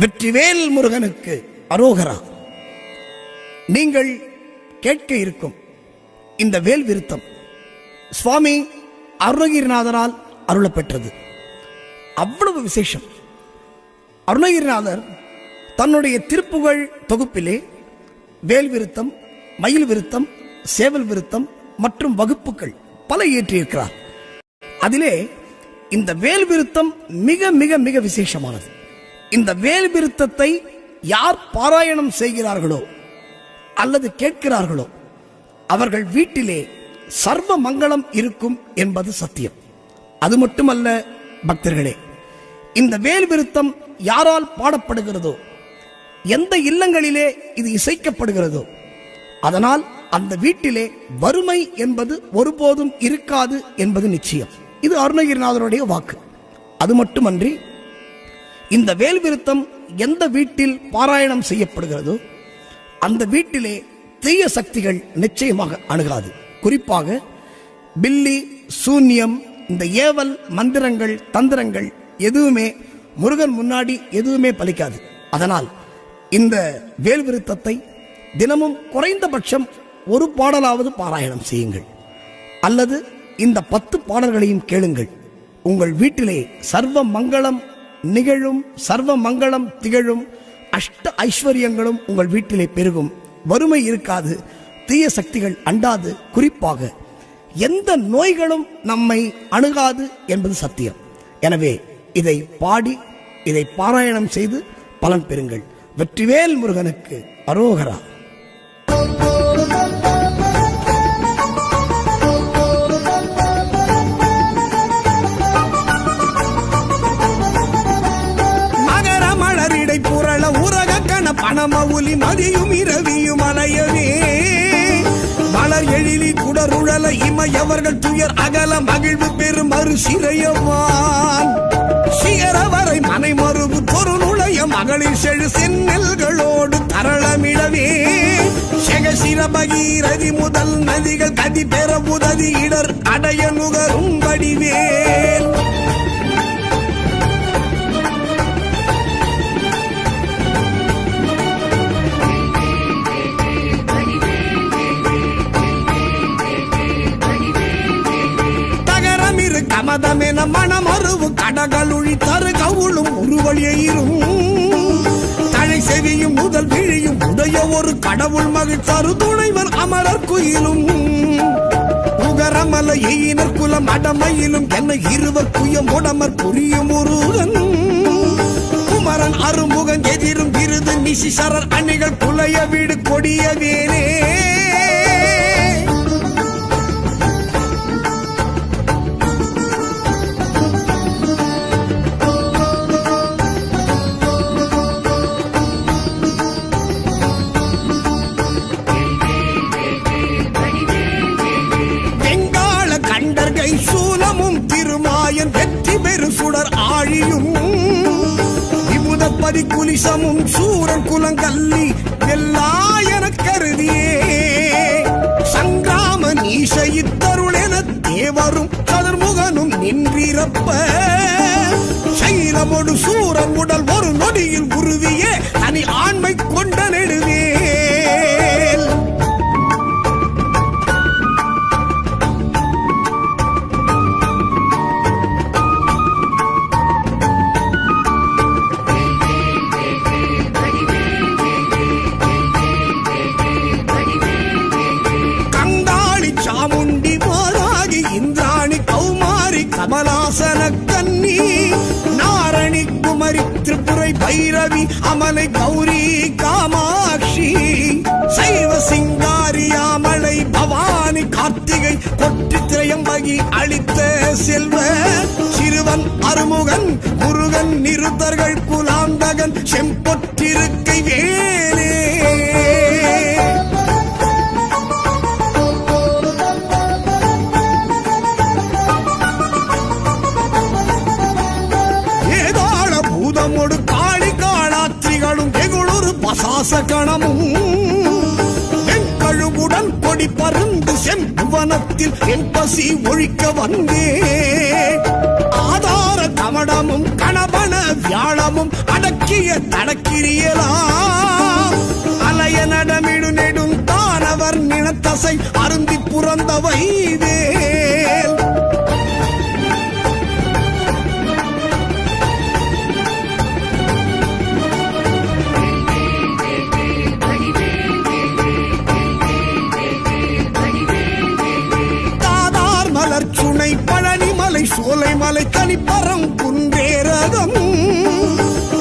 வெற்றிவேல் முருகனுக்கு அரோகரா. நீங்கள் கேட்க இருக்கும் இந்த வேல் விருத்தம் சுவாமி அருணகிரிநாதரால் அருளப்பெற்றது. அவ்வளவு விசேஷம். அருணகிரிநாதர் தன்னுடைய திருப்புகழ் தொகுப்பிலே வேல் விருத்தம் மயில் விருத்தம் சேவல் விருத்தம் மற்றும் வகுப்புகள் பல இயற்றியிருக்கிறார் அதிலே இந்த வேல் விருத்தம் மிக மிக மிக விசேஷமானது. இந்த வேல்விருத்தத்தை யார் பாராயணம் செய்கிறார்களோ அல்லது கேட்கிறார்களோ அவர்கள் வீட்டிலே சர்வ மங்களம் இருக்கும் என்பது சத்தியம். அது மட்டுமல்ல பக்தர்களே இந்த வேல் விருத்தம் யாரால் பாடப்படுகிறதோ எந்த இல்லங்களிலே இது இசைக்கப்படுகிறதோ அதனால் அந்த வீட்டிலே வறுமை என்பது ஒருபோதும் இருக்காது என்பது நிச்சயம். இது அருணகிரிநாதருடைய வாக்கு. அது மட்டுமன்றி இந்த வேல் விருத்தம் எந்த வீட்டில் பாராயணம் செய்யப்படுகிறதோ அந்த வீட்டிலே தீய சக்திகள் நிச்சயமாக அணுகாது. குறிப்பாக பில்லி சூன்யம் இந்த ஏவல் மந்திரங்கள் தந்திரங்கள் எதுவுமே முருகன் முன்னாடி எதுவுமே பலிக்காது. அதனால் இந்த வேல் விருத்தத்தை தினமும் குறைந்தபட்சம் ஒரு பாடலாவது பாராயணம் செய்யுங்கள். அல்லது இந்த பத்து பாடல்களையும் கேளுங்கள். உங்கள் வீட்டிலே சர்வ மங்களம் நிகழும் சர்வ மங்களம் திகழும் அஷ்ட ஐஸ்வர்யங்களும் உங்கள் வீட்டிலே பெருகும். வறுமை இருக்காது தீய சக்திகள் அண்டாது குறிப்பாக எந்த நோய்களும் நம்மை அணுகாது என்பது சத்தியம். எனவே இதை பாடி இதை பாராயணம் செய்து பலன் பெறுங்கள். வெற்றிவேல் முருகனுக்கு அரோகரா. உரக கண பணம மதியும் இரவியும் அலையவே. மலர் எழிலி குடருழல இமையவர்கள் துயர் அகல மகிழ்வு பெரும் மறு சிறையவான். சிகரவரை மனை மறுவு பொருளுடைய மகளிர் செழு செந்நெல்களோடு தரளமிடவே. சிரபகீரதி முதல் நதிகள் கதி பெற உதவி இடர் அடைய நுகரும் வடிவேல் தகரமிரு கமதமென மனமருவு கடகளுழி தரு கவுளும் உருவழியும் தழை செவியும் முதல் விழியும் உடைய ஒரு கடவுள் மகிழ் துணைவர் அமரர் குயிலும். புகரமல எயினர் குலம் அடமையிலும் என்ன இருவர் குயம் உடமர் புரியும் முருகன். குமரன் அருமுகன் எதிரும் விருது நிசிசரர் அணிகள் புலைய வீடு கொடிய வேலே. உடல் கொற்றி திரையம்பகி அளித்த செல்வ சிறுவன் அருமுகன் முருகன் நிறுத்தர்கள் குலாந்தகன் செம்பொற்றிருக்கை வேலே. ஏதாள பூதமோடு காளி காளாத்திரிகளும் வெகுளொரு பசாச கணமும் பருந்து என் பசி ஒழிக்க வந்தே. ஆதார கமடமும் கணபன வியாழமும் அடக்கிய தடக்கிரியலாம் அலைய நடமிடு நெடும் தானவர் நினத்தசை அருந்தி புறந்தவை வைதே சோலைமலை தனிப்பரம் குன்றேரதம்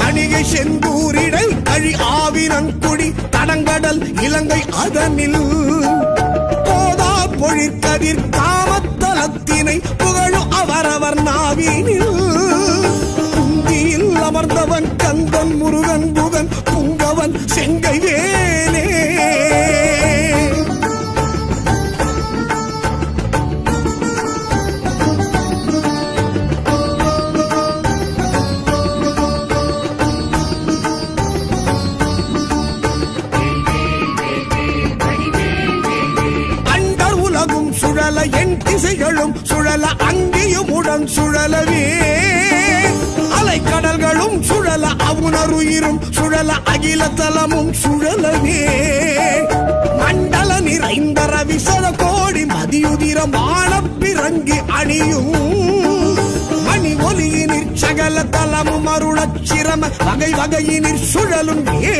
தணிகை செந்தூரிடல் கழி ஆவினன் குடி தடங்கடல் இலங்கை அதனில். போதா பொழிற்கதிர் காமத்தலத்தினை புகழும் அவரவர் நாவினில். குந்தியில் அமர்ந்தவன் கந்தன் முருகன் புகன் புங்கவன் செங்கை சுழல அங்கேயும் உடன் சுழலவே. அலைக்கடல்களும் சுழல அவுணருயிரும் சுழல அகில தலமும் சுழலவே. மண்டல நிறைந்த ரவிசத கோடி மதியுதிர மானப்பிறங்கி அணியும். மணி ஒலியினிற் சகல தலமும் அருளச் சிரம வகை வகையினிற் சுழலும் ஏ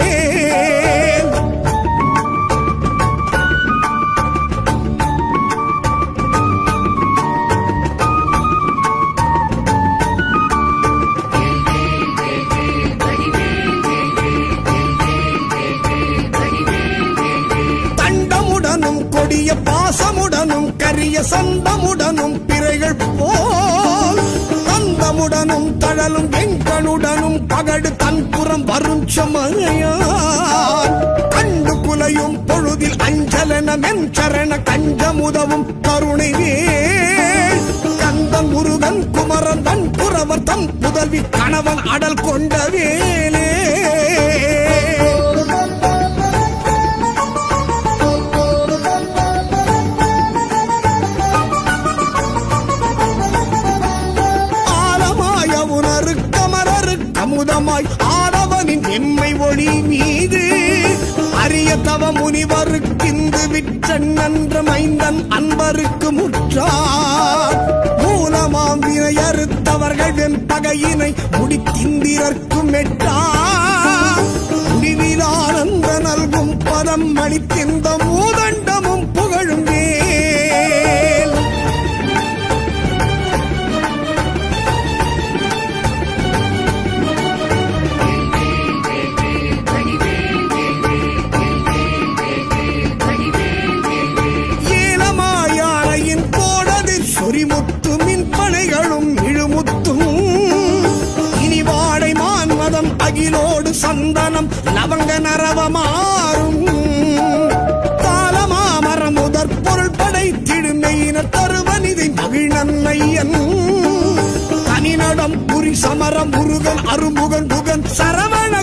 சந்தமுடனும் பிறைகள் போல் தந்தமுடனும் தழலும் வெங்கனுடனும் பகடு தன்புறம் வரும் சமரையான் கண்டு குலையும் பொழுதில் அஞ்சலன மென்சரண கஞ்சமுதவும் கருணையே கந்தன் முருகன் குமரன் தன் புறவர் தம் புதல்வி கணவன் அடல் கொண்ட வேலே. முனிவருக்கிந்து விற்றன் நன்ற மைந்தன் அன்பருக்கு முற்றார். மூலமாம் வினையறுத்தவர்கள் வெண் பகையினை முடித்திந்திரர்க்கும் எட்டா முடிவில் ஆனந்த நல்கும் பதம் அளித்திந்த மூதண்டமும் சமரம் முருகன் அருமுகன் புகன் சரவண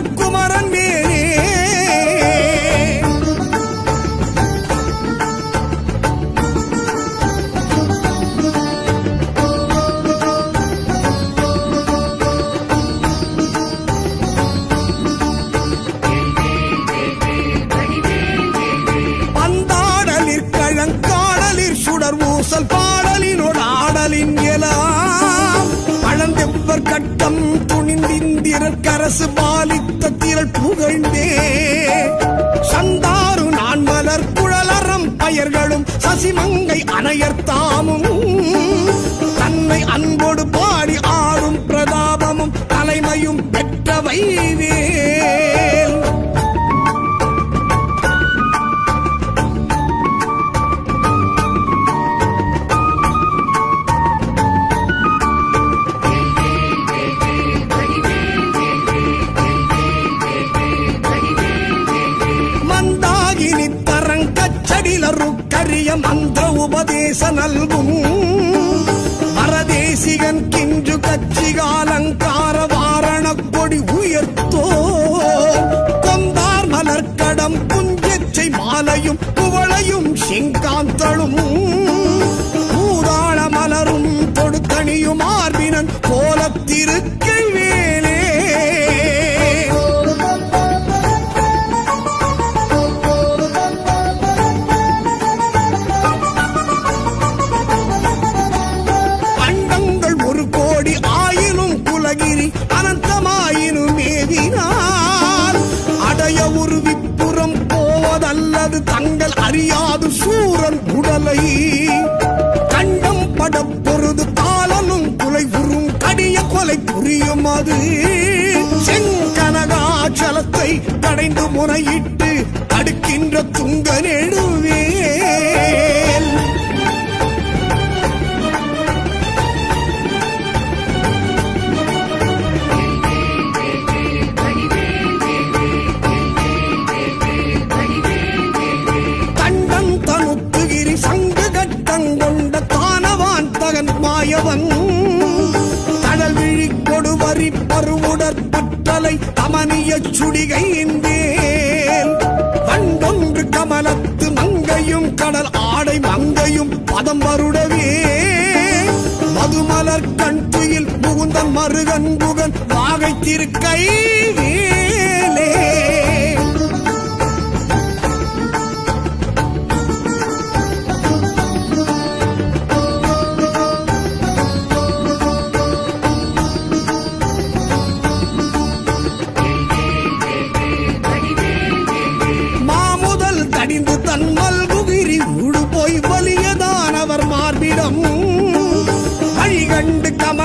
அரசு பாலித்த திரள் புகழ்ந்தே. சந்தாரு நான் மலர் குழலறம் பயர்களும் சசிமங்கை அணையர் தாமும் தரங்கச்சடிலரு கரிய மந்திர உபதேச நல்கும். பரதேசிகன் கிஞ்சு கச்சிகாலங்கார வாரண கொடி உயர்த்தோ. கொந்தார் மலர்க்கடம் புஞ்சச்சை மாலையும் குவளையும் செங்காந்தளும். பூதாள மலரும் தொடுத்தணியும் அறியாது சூரன் உடலை. கண்டம் பட பொருது காலனும் குலை உறும் கடிய கொலை புரியும் அது. செங்கனகாச்சலத்தை கடைந்து முறையிட்டு தடுக்கின்ற துங்க நெடுவேல் தமனிய வண்டொன்று கமலத்து மங்கையும் கடல் ஆடை மங்கையும் பதம் வருடவே. மதுமலர் கண் துயில் முகுந்தன் மருகன் புகன் வாகை திருக்கை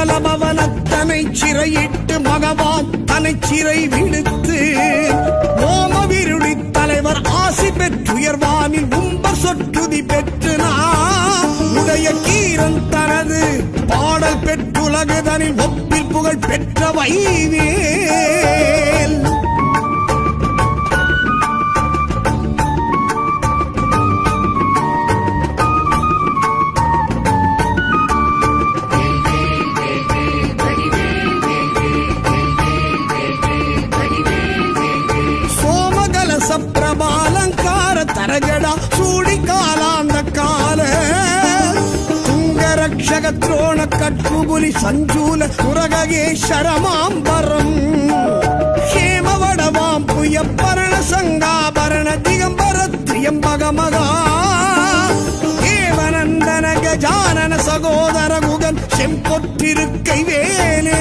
வழிகண்டு கமலபவனத்தனை சிறையிட்டு மகவான் தனை சிறை விடுத்து ஓமவிருளி தலைவர் ஆசி பெற்றுயர்வானில் உம்பர் சொற்றுதி பெற்று நான் உடைய கீரன் தனது பாடல் பெற்றுலகுதனில் ஒப்பில் புகழ் பெற்ற வைவேல் துங்கரக்ஷக துரோண கட்புபுலி சஞ்சூல சுரகேஸ்வரமாம்பரம் ஹேமவடவாம் புய பரண சங்காபரண திகம்பர திரியம்பகமகா தேவநந்தன கஜானன சகோதர குகன் செம்பொற்றிருக்கை வேலே.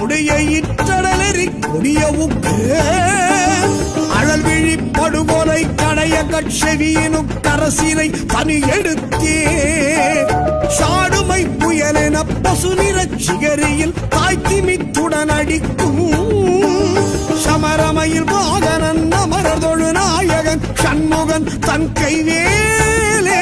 கதிர்முடி இற்றடலெறி கொடிய உப்பு அழல் விழி கடைய கட்செவியினு கரசினை தனி எடுத்தே. சாடுமை புயலென பசு நிறச் சிகரியில் தாய்த்திமித்துடன் அடிக்கும். சமரமையில் வாகனன் அமரதொழு நாயகன் சண்முகன் தன் கைவேலே.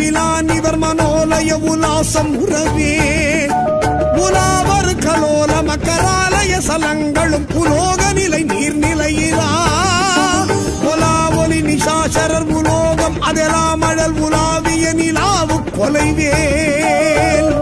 சிவிலான் இவர் மனோலய உலாசம் உறவே. உலாவர் கலோல மக்கராலய சலங்களும் புலோக நிலை நீர்நிலையிலா. உலா ஒலி நிஷாசரர் உலோகம் அதெல்லாம் அழல் உலாவிய நிலாவு கொலைவேல்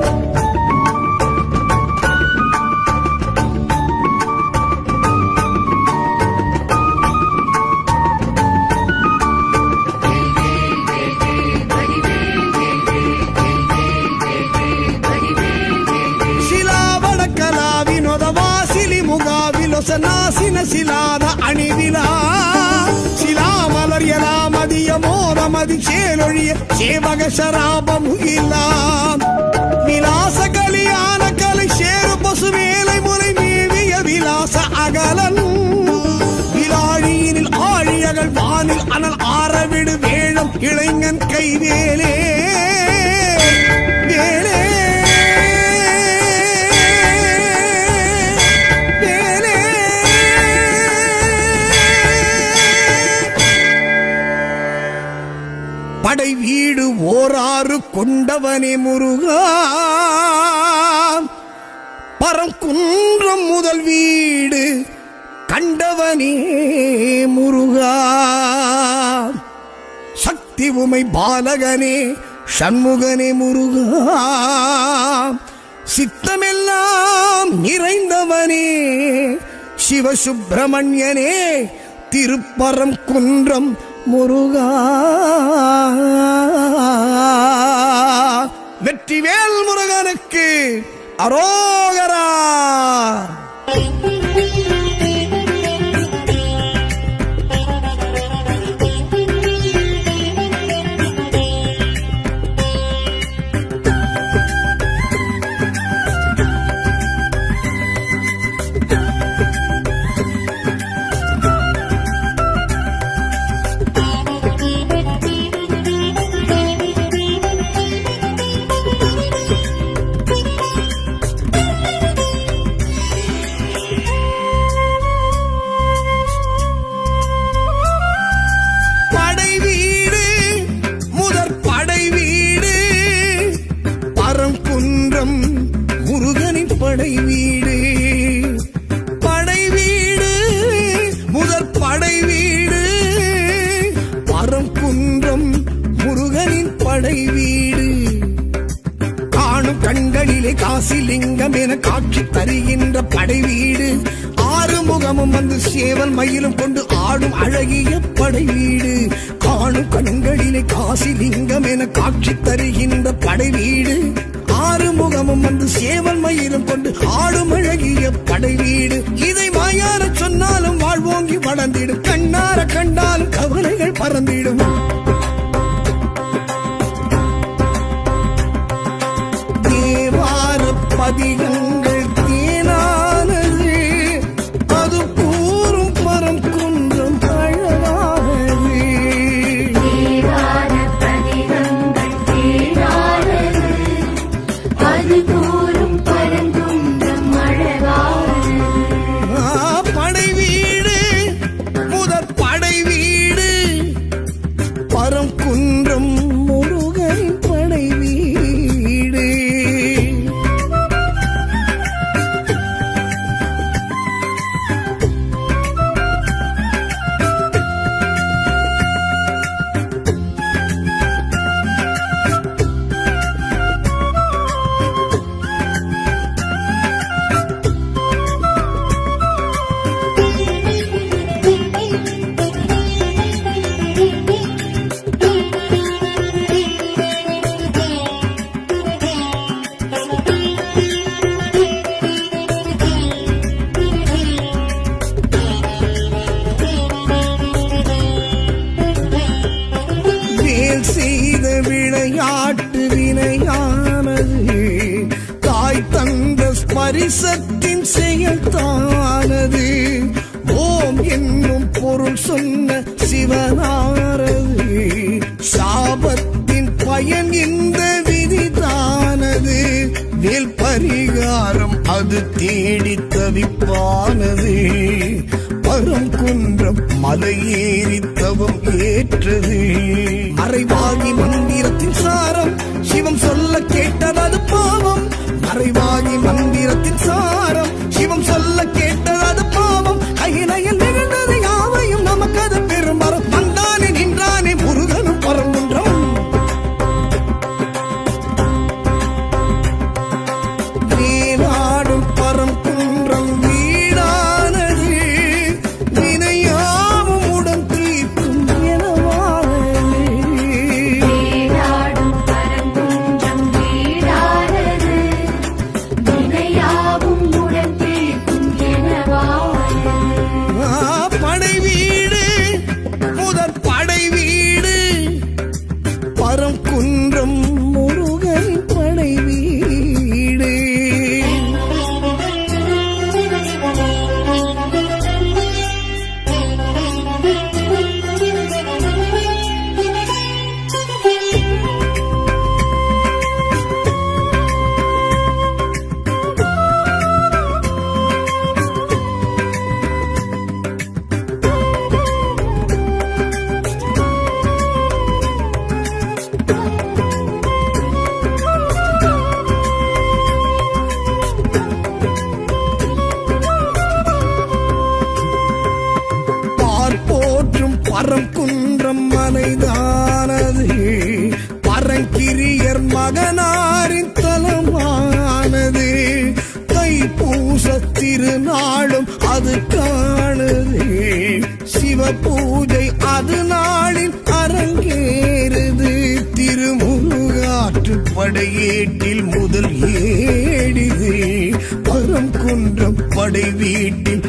மதி சேலொழிய சேவக சராபம் இல்லாம் விலாச கலியான கலை சேரு பசு வேலை முறை மேவிய விலாச அகலன். விலாழியினில் ஆழியகல் வானில் அனல் ஆரவிடு வேழம் இளைஞன் கைவேலே ஆடை வீடு ஓராறு கொண்டவனே முருகா. பரங்குன்றம் முதல் வீடு கண்டவனே முருகா. சக்தி உமை பாலகனே சண்முகனே முருகா. சித்தமெல்லாம் நிறைந்தவனே சிவசுப்பிரமணியனே திருப்பரம் குன்றம் முருகா. வெற்றிவேல் முருகனுக்கு அரோகரா. வந்து சேவல் மயிலும் கொண்டு ஆடும் அழகிய படை வீடு. இதை மாயார சொன்னாலும் வாழ்வோங்கி வளர்ந்திடும். கண்ணார கண்டாலும் கவலைகள் பறந்திடும். தேவார பதிகங்கள் பொருள் சொன்ன சிவனாரது சாபத்தின் பயன் இந்த விதிதானது. வேல் பரிகாரம் அது தேடி தவிப்பானது. பரம் குன்றம் மலையேறி தவம் ஏற்றது. மறைவாகி மந்திரத்தின் சாரம் சிவம் சொல்ல கேட்டது பாவம். வீட்டில்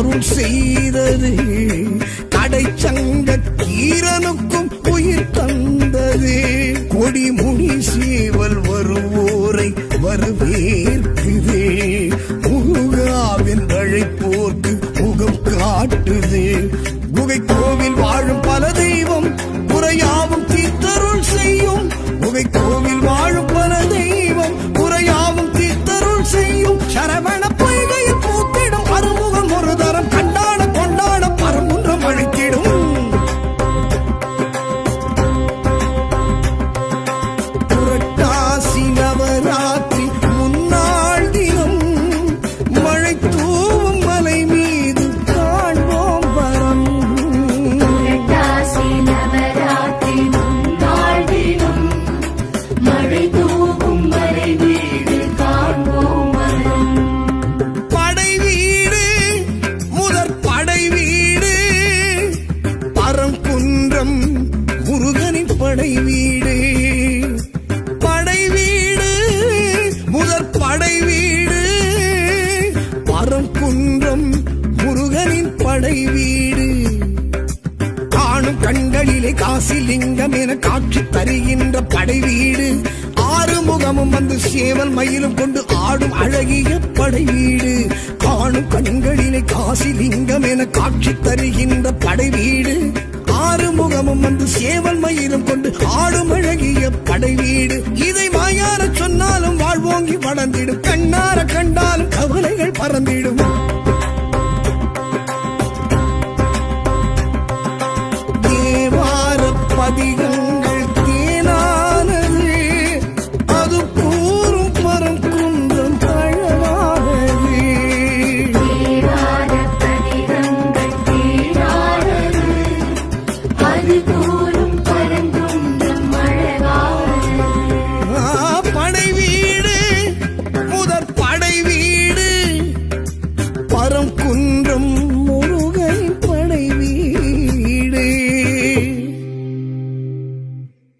அருள் செய்தது. கடை சங்க கீரனுக்கும் உயிர் தந்தது. கொடிமுடி சீவல் வருவோரை வரவேற்குது. முருகாவின் அழைப்போர்க்கு முகம் காட்டுது. குகை கோவில் சேவல் மயிலும் கொண்டு ஆடும் அழகிய படை வீடு. இதை மாயார சொன்னாலும் வாழ்வோங்கி வளர்ந்திடும். கண்ணார கண்டாலும் கவலைகள் பறந்திடும்.